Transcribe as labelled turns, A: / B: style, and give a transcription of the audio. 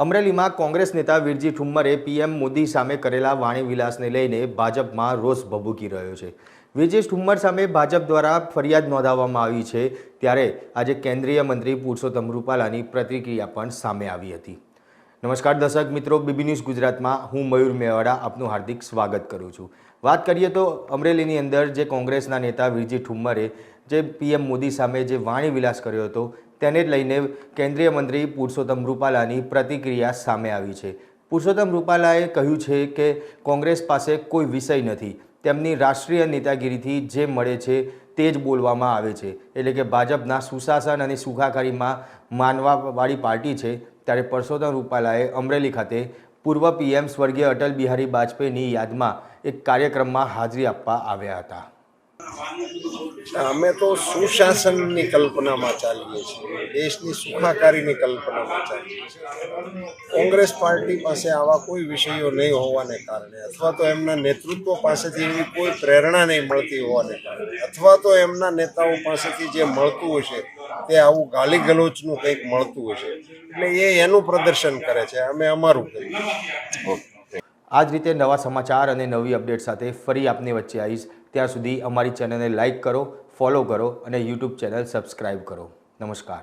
A: અમરેલીમાં કોંગ્રેસ નેતા વીરજી ઠુમ્મરે પીએમ મોદી સામે કરેલા વાણીવિલાસને લઈને ભાજપમાં રોષ ભભૂકી રહ્યો છે. વીરજી ઠુમ્મર સામે ભાજપ દ્વારા ફરિયાદ નોંધાવવામાં આવી છે ત્યારે આજે કેન્દ્રીય મંત્રી પુરુષોત્તમ રૂપાલાની પ્રતિક્રિયા પણ સામે આવી હતી. નમસ્કાર દર્શક મિત્રો, બીબી ન્યૂઝ ગુજરાતમાં હું મયુર મેવાડા આપનું હાર્દિક સ્વાગત કરું છું. વાત કરીએ તો અમરેલીની અંદર જે કોંગ્રેસના નેતા વીરજી ઠુમ્મરે જે પીએમ મોદી સામે જે વાણીવિલાસ કર્યો હતો તેને જ લઈને કેન્દ્રીય મંત્રી પુરુષોત્તમ રૂપાલાની પ્રતિક્રિયા સામે આવી છે. પુરુષોત્તમ રૂપાલાએ કહ્યું છે કે કોંગ્રેસ પાસે કોઈ વિષય નથી. તેમની રાષ્ટ્રીય નેતાગીરીથી જે મળે છે તે જ બોલવામાં આવે છે. એટલે કે ભાજપના સુશાસન અને સુખાકારીમાં માનવાવાળી પાર્ટી છે ત્યારે પરસોત્તમ રૂપાલાએ અમરેલી ખાતે પૂર્વ પીએમ સ્વર્ગીય અટલ બિહારી વાજપેયીની યાદમાં એક કાર્યક્રમમાં હાજરી આપવા આવ્યા હતા.
B: અમે તો સુશાસનની કલ્પનામાં ચાલીએ છીએ, દેશની સુખાકારીની કલ્પનામાં ચાલીએ છીએ. કોંગ્રેસ પાર્ટી પાસે આવા કોઈ વિષયો નહીં હોવાને કારણે, અથવા તો એમના નેતૃત્વ પાસેથી એવી કોઈ પ્રેરણા નહીં મળતી હોવાને કારણે, અથવા તો એમના નેતાઓ પાસેથી જે મળતું હશે, તે આવું ગાલી ગલોચનું કંઈક મળતું હશે. એટલે એ એનું પ્રદર્શન કરે છે, અમે અમારું કરીએ
A: આ જ રીતે નવા સમાચાર અને નવી અપડેટ સાથે ફરી આપની વચ્ચે આવીશ. ત્યાં સુધી અમારી ચેનલને લાઇક કરો ફોલો કરો અને યુટ્યુબ ચેનલ સબસ્ક્રાઈબ કરો. નમસ્કાર.